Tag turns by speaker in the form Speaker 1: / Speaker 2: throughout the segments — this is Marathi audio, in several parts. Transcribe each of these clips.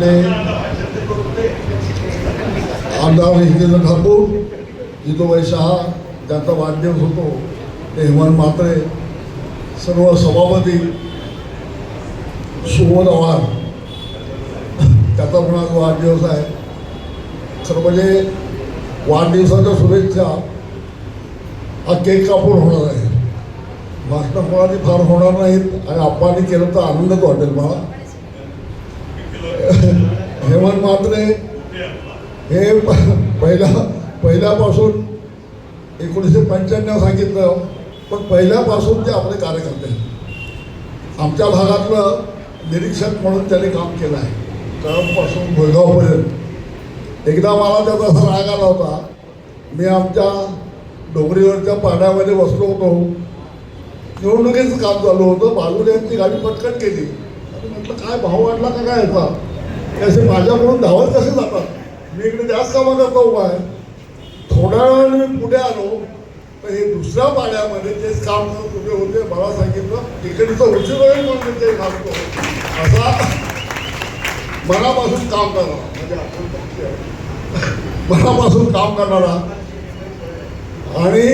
Speaker 1: आपले आमदार हितेंद्र ठाकूर जितूबाई शहा ज्यांचा वाढदिवस होतो ते हेमंत म्हात्रे सर्व सभापती सुबोध आव्हाड त्याचा पण आज वाढदिवस आहे. खरं म्हणजे वाढदिवसाच्या शुभेच्छा हा केक कापून होणार आहे. भाषणं कोणाची फार होणार नाहीत आणि आप्पांनी केलं तर आनंदच वाटेल मला. हेमंत म्हात्रे हे प- पहिल्या पहिल्यापासून एकोणीसशे पंच्याण्णव सांगितलं पण पहिल्यापासून ते आपले कार्यकर्ते आमच्या भागातलं निरीक्षक म्हणून त्यांनी काम केलं आहे. कळमपासून भुळगावपर्यंत एकदा मला त्याचा असा राग आला होता. मी आमच्या डोंगरीवरच्या पाण्यामध्ये बसलो होतो. निवडणुकीचं काम चालू होतं. बाजूला यांची गाडी पटकन केली. म्हटलं काय भाव वाढला का काय याचा? हे असे माझ्याकडून धावत कसे जातात? मी इकडे जास्त कामाकरता उभा आहे. थोड्या वेळाने मी पुढे आलो तर हे दुसऱ्या पाण्यामध्ये तेच काम करत उभे होते मला सांगितलं तिकडचं उशीर होईल म्हणून ते घालतो असा मनापासून काम करणारा म्हणजे आपण मनापासून काम करणारा. आणि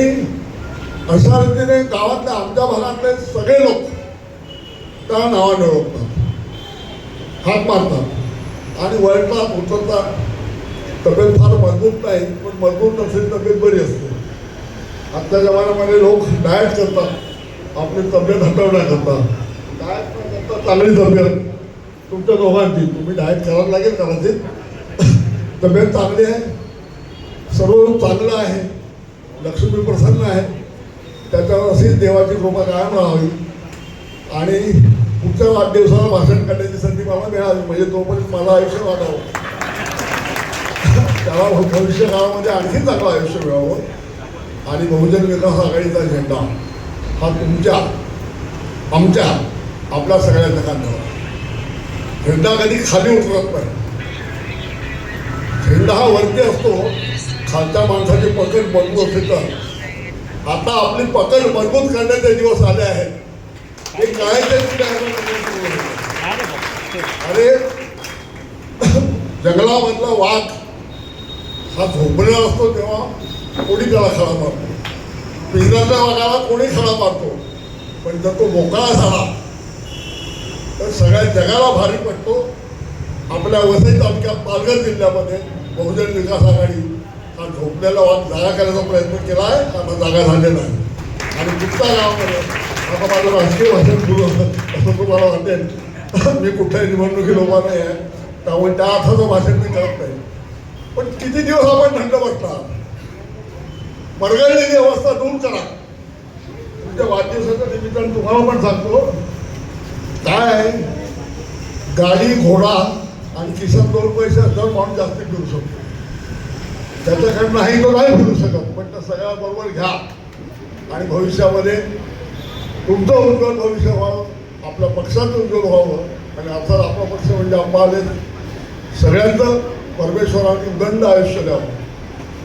Speaker 1: अशा रीतीने गावातल्या आमच्या भागातले सगळे लोक त्या नावाने ओळखतात. हात मारतात. आणि वळतात उचलतात तब्येत फार मजबूत नाही पण मजबूत नसेल तब्येत बरी असते. आजच्या जमान्यामध्ये लोक डायट करतात. आपली तब्येत हटवण्याकरता डायट न करता चांगली तब्येत. तुमच्या दोघांची. तुम्ही डायट करायला लागेल कदाचित. तब्येत चांगली आहे. सर्व चांगलं आहे. लक्ष्मी प्रसन्न आहे. त्याच्यावर अशी देवाची कृपा कायम राहावी. आणि पुढच्या वाढदिवसाला भाषण करण्याची संधी मला मिळाली. म्हणजे तोपर्यंत मला आयुष्य वाढावं. त्याला भविष्य काळामध्ये आणखी चांगलं आयुष्य मिळावं. आणि बहुजन विकास आघाडीचा झेंडा हा तुमच्या आमच्या आपल्या सगळ्यांच्या खांद्यावर झेंडा कधी खाली उतरत नाही. झेंडा हा वरती असतो. खालच्या माणसाची पकड मजबूत असते तर आता आपली पकड मजबूत करण्याचे दिवस आले आहेत. हे काय अरे जंगलामधला वाघ हा झोपलेला असतो तेव्हा कोणी त्याला खडा मारतो? पिंजराच्या वाघाला कोणी खडा मारतो? पण जर तो मोकळा झाला तर सगळ्या जगाला भारी पडतो. आपल्या वसई तालुक्यात पालघर जिल्ह्यामध्ये बहुजन विकास आघाडी हा झोपलेला वाद जागा करायचा प्रयत्न केला आहे आता जागा झालेला आहे. आणि गुप्ता गावामध्ये आता माझं राजकीय भाषण सुरू असतं असं तुम्हाला वाटेल. मी कुठल्याही निवडणुकीत उभा नाही आहे. त्यामुळे त्या अर्थाचं भाषण मी करत नाही. पण किती दिवस आपण थंड बसणार? मरगळलेली अवस्था दूर करा. तुमच्या वाढदिवसाच्या निमित्तानं तुम्हाला पण सांगतो. काय गाडी घोडा आणि किसन दोन पैसे असल्यावर माणूस जास्त फिरू शकतो? त्याच्याकडे नाही तो नाही फिरू शकत. पण त्या सगळ्या बरोबर घ्या. आणि भविष्यामध्ये तुमचं उज्ज्वल भविष्य व्हावं आपल्या पक्षाचं उज्ज्वल व्हावं आणि अर्थात आपला पक्ष म्हणजे आम्हाला सगळ्यांचं परमेश्वराने उदंड आयुष्य द्यावं.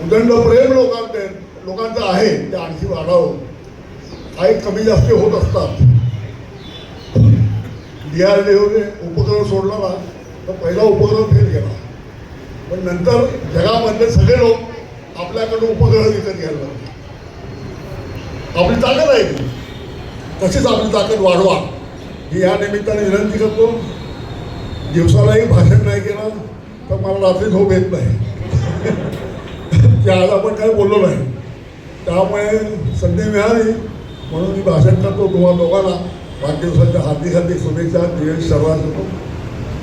Speaker 1: उदंड प्रेम लोकांचे लोकांचं आहे ते आणखी वाढावं. काही कमी जास्त होत असतात. डी आर डी ओने उपक्रम सोडला ना तर पहिला उपक्रम फेल गेला. पण नंतर जगामधले सगळे लोक आपल्याकडून उपग्रह विकत घ्यायला लागले. आपली ताकद आहे. ती तशीच आपली ताकद वाढवा. ही या निमित्ताने विनंती करतो दिवसालाही भाषण नाही केलं तर मला रात्री झोप येत नाही. की आज आपण काही बोललो नाही. त्यामुळे संधी मिळाली म्हणून मी भाषण करतो तुम्हाला दोघांना. वाढदिवसाच्या हार्दिक हार्दिक शुभेच्छा दिवेश सर्वांना.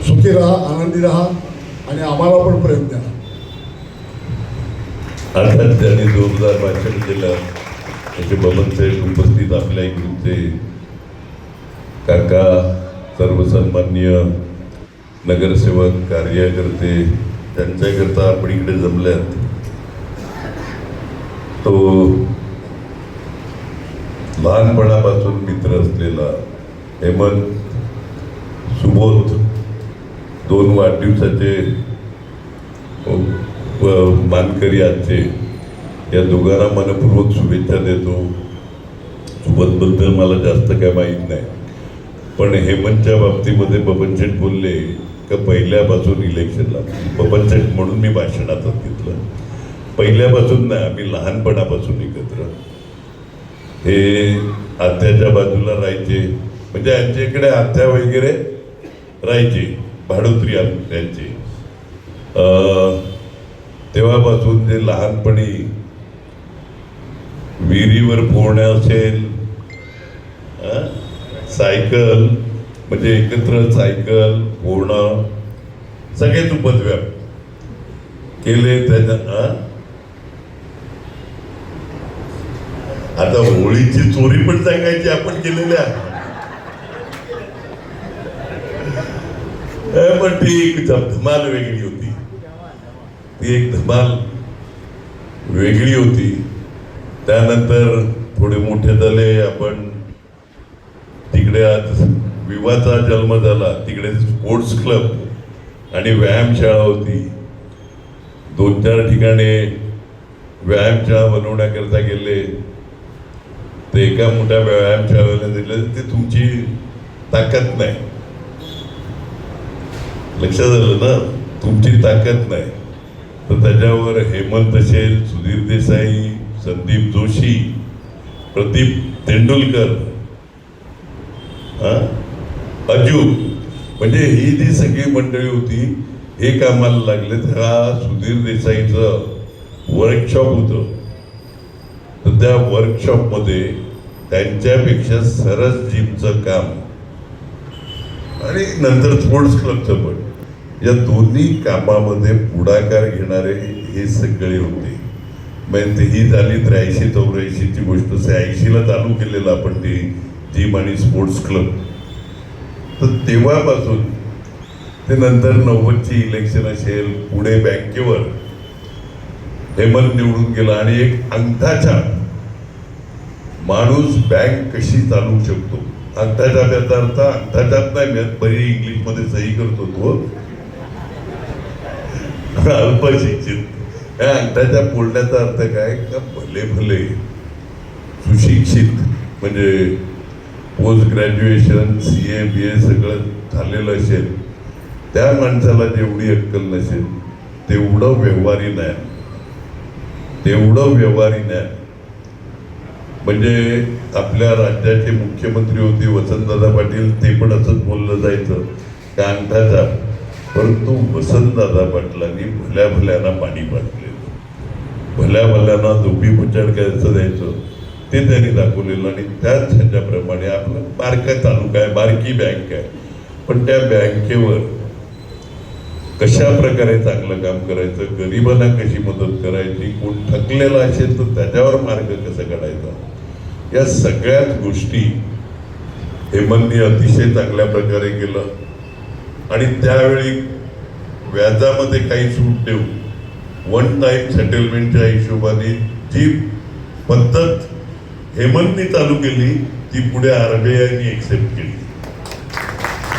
Speaker 1: सुखी राहा आनंदी राहा आणि आम्हाला पण प्रेम द्या.
Speaker 2: अर्थात त्यांनी जोरदार भाषण केलं त्याचे बाबासाहेब साहेब उपस्थित आपल्या इकडचे काका सर्व सन्माननीय नगरसेवक कार्यकर्ते त्यांच्याकरता आपण इकडे जमल्यात. तो लहानपणापासून मित्र असलेला हेमंत सुबोध दोन वाढदिवसाचे मानकरी आजचे या दोघांना मनपूर्वक शुभेच्छा देतो. सुबतबद्दल मला जास्त काय माहीत नाही. पण हेमंतच्या बाबतीमध्ये बबन शेठ बोलले का पहिल्यापासून इलेक्शनला. बबन म्हणून मी भाषणात घेतलं. पहिल्यापासून नाही आम्ही लहानपणापासून एकत्र. हे आत्याच्या बाजूला राहायचे. म्हणजे यांच्याकडे आत्या वगैरे राहायचे. भाडोत्री आम- त्यांचे तेव्हापासून जे लहानपणी विहिरीवर पोहणे असेल सायकल म्हणजे एकत्र सायकल पोहणं सगळे तू पदव्या केले त्याच्या आता होळीची चोरी पण सांगायची आपण केलेल्या. पण ती एक धमाल वेगळी होती. ती एक धमाल वेगळी होती. त्यानंतर थोडे मोठे झाले आपण तिकडे आज विवाचा जन्म झाला. तिकडे स्पोर्ट्स क्लब आणि व्यायामशाळा होती. दोन चार ठिकाणी व्यायामशाळा बनवण्याकरता गेले. ते एका मोठ्या व्यायामशाळेला दिलं. ते तुमची ताकद नाही. लक्षात आलं ना? तुमची ताकद नाही. तर त्याच्यावर हेमंत शेल सुधीर देसाई संदीप जोशी प्रदीप तेंडुलकर हा? अजू. म्हणजे ही जी सगळी मंडळी होती हे कामाला लागले तर हा सुधीर देसाईचं वर्कशॉप होतं. तर त्या वर्कशॉपमध्ये त्यांच्यापेक्षा सरस जिमचं काम आणि नंतर स्पोर्ट्स क्लबचं पण. या दोन्ही कामामध्ये पुढाकार घेणारे हे सगळे होते. म्हणजे ही झाली त्र्याऐंशी चौऱ्याऐंशीची गोष्ट. ऐंशीला चालू केलेलं आपण ते जिम आणि स्पोर्ट्स क्लब तर तेव्हापासून ते नंतर नव्वदची इलेक्शन असेल पुढे बँकेवर हेमंत निवडून गेला आणि एक अंगठाचा माणूस बँक कशी चालवू शकतो? अंगठाच्या त्याचा अर्थ अंगठाच्यात नाही मी बरी इंग्लिशमध्ये सही करतो तो. अल्पशिक्षित. या अंगठाच्या बोलण्याचा अर्थ काय? का भले भले सुशिक्षित म्हणजे post graduation C A B A सगळं झालेलं असेल त्या माणसाला जेवढी अक्कल नसेल तेवढं व्यवहारी नाही तेवढं व्यवहारी नाही म्हणजे आपल्या राज्याचे मुख्यमंत्री होते वसंतदादा पाटील ते पण असंच बोललं जायचं त्या अंगठाचा परंतु वसंतदादा पाटलांनी भल्या भल्याना पाणी पाडले भल्या भल्याना धोबी पुचाड करायचं द्यायचं ते त्यांनी दाखवलेलं आणि त्याच ह्याच्याप्रमाणे आपलं बारका तालुका आहे बारकी बँक आहे. पण त्या बँकेवर कशा प्रकारे चांगलं काम करायचं गरिबांना कशी मदत करायची कोण थकलेला असेल तर त्याच्यावर मार्ग कसा काढायचा? या सगळ्याच गोष्टी हेमंतनी अतिशय चांगल्या प्रकारे केलं. आणि त्यावेळी व्याजामध्ये काही सूट देऊ वन टाईम सेटलमेंटच्या हिशोबाने जी पद्धत हेमंतनी चालू केली ती पुढे आरबीआयनी एक्सेप्ट केली.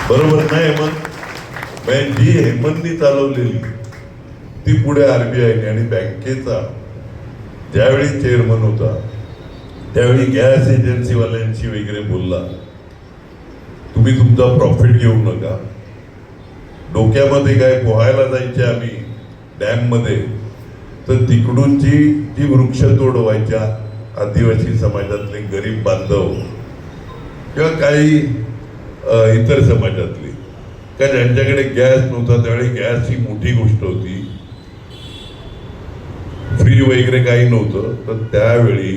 Speaker 2: बरोबर ना हेमंत? जी हेमंतनी चालवलेली ती पुढे आरबीआयने आणि बँकेचा ज्यावेळी चेअरमन होता त्यावेळी गॅस एजन्सीवाल्यांशी वगैरे बोलला तुम्ही तुमचा प्रॉफिट घेऊ नका. डोक्यामध्ये काय पोहायला जायचे आम्ही डॅममध्ये. तर तिकडूनची जी वृक्षतोड व्हायच्या आदिवासी समाजातले गरीब बांधव किंवा काही इतर समाजातले का ज्यांच्याकडे गॅस नव्हता त्यावेळी गॅस ही मोठी गोष्ट होती. फ्री वगैरे काही नव्हतं. तर त्यावेळी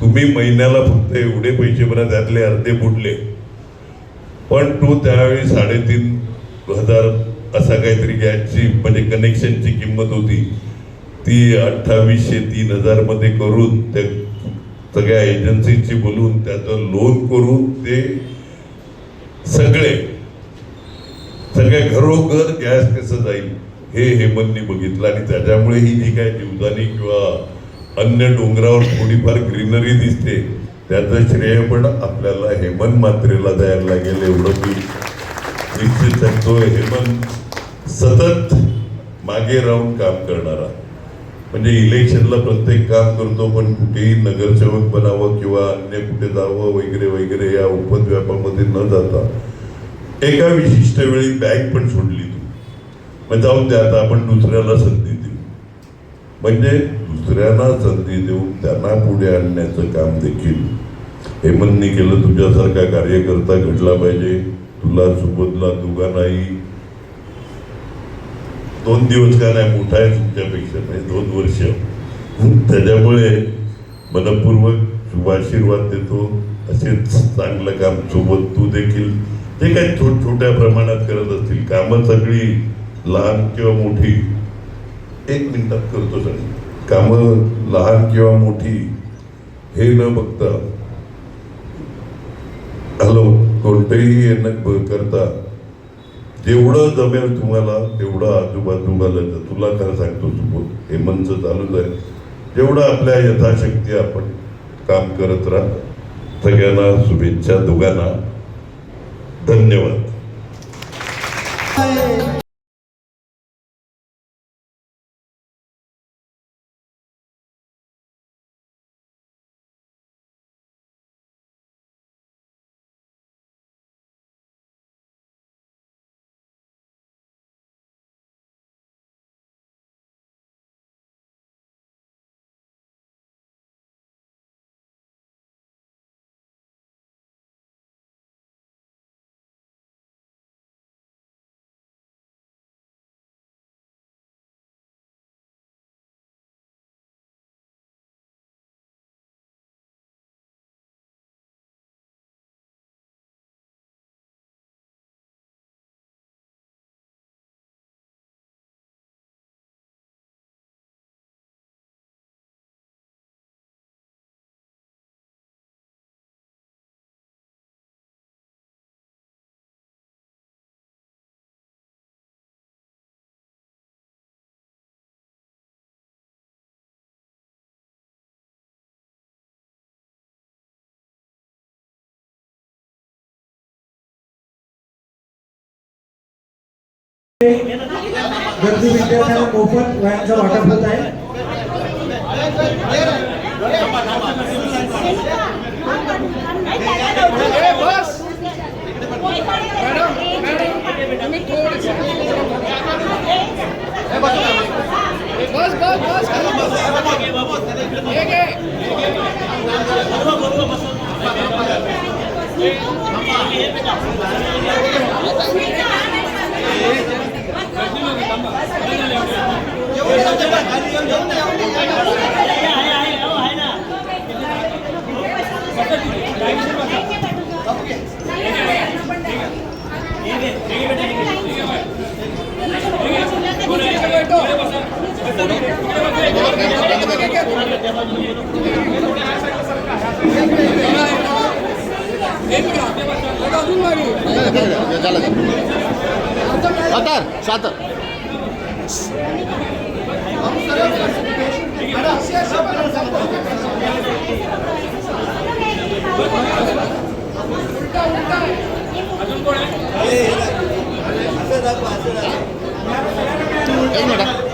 Speaker 2: तुम्ही महिन्याला फक्त एवढे पैसे भरा त्यातले अर्धे बुडले पण तो त्यावेळी साडेतीन हजार असा काहीतरी गॅसची म्हणजे कनेक्शनची किंमत होती. ती अठ्ठावीसशे तीन हजारमध्ये करून त्या सगळ्या एजन्सीची बोलून त्याचं लोन करून ते सगळे सगळ्या घरोघर गॅस कसं जाईल हे हेमंतनी बघितलं. आणि त्याच्यामुळे ही जी काय जीवदानी किंवा अन्य डोंगरावर थोडीफार ग्रीनरी दिसते त्याचं श्रेय पण आपल्याला हेमंत मात्रेला द्यायला लागेल एवढं मी निश्चित सांगतो हेमंत सतत मागे राहून काम करणारा. म्हणजे इलेक्शनला प्रत्येक काम करतो पण कुठेही नगरसेवक बनावं किंवा अन्य कुठे जावं वगैरे वगैरे या उपद्व्यापामध्ये न जाता एका विशिष्ट वेळी बँक पण सोडली तू. मग जाऊन द्या आता आपण दुसऱ्याला संधी देऊ. म्हणजे दुसऱ्यांना संधी देऊन त्यांना पुढे आणण्याचं काम देखील. हेमंतनी केलं तुझ्यासारखा कार्यकर्ता घडला पाहिजे. तुला सुबोधला दोघांनाही दोन दिवस का नाही मोठा आहे तुमच्यापेक्षा नाही दोन वर्ष. त्याच्यामुळे मनपूर्वक शुभाशीर्वाद देतो. असेच चांगलं काम सोबत तू देखील जे काही छोट छोट्या प्रमाणात करत असतील कामं सगळी लहान किंवा मोठी. एक मिनिटात करतो सगळी. कामं लहान किंवा मोठी हे न बघता. हॅलो कोणतेही येणं न करता जेवढं जमेल तुम्हाला तेवढं आजूबाजूला तुला खरं सांगतो सुबोध. हेमंतचं चालूच आहे. जेवढं आपल्या यथाशक्ती आपण काम करत राहा सगळ्यांना शुभेच्छा दोघांना. धन्यवाद.
Speaker 3: गरजू विद्यार्थ्यांना मोफत वयांचं वाटप होत आहे.
Speaker 4: बस बस बस एक आहे
Speaker 5: सातार सातार एक मिनिट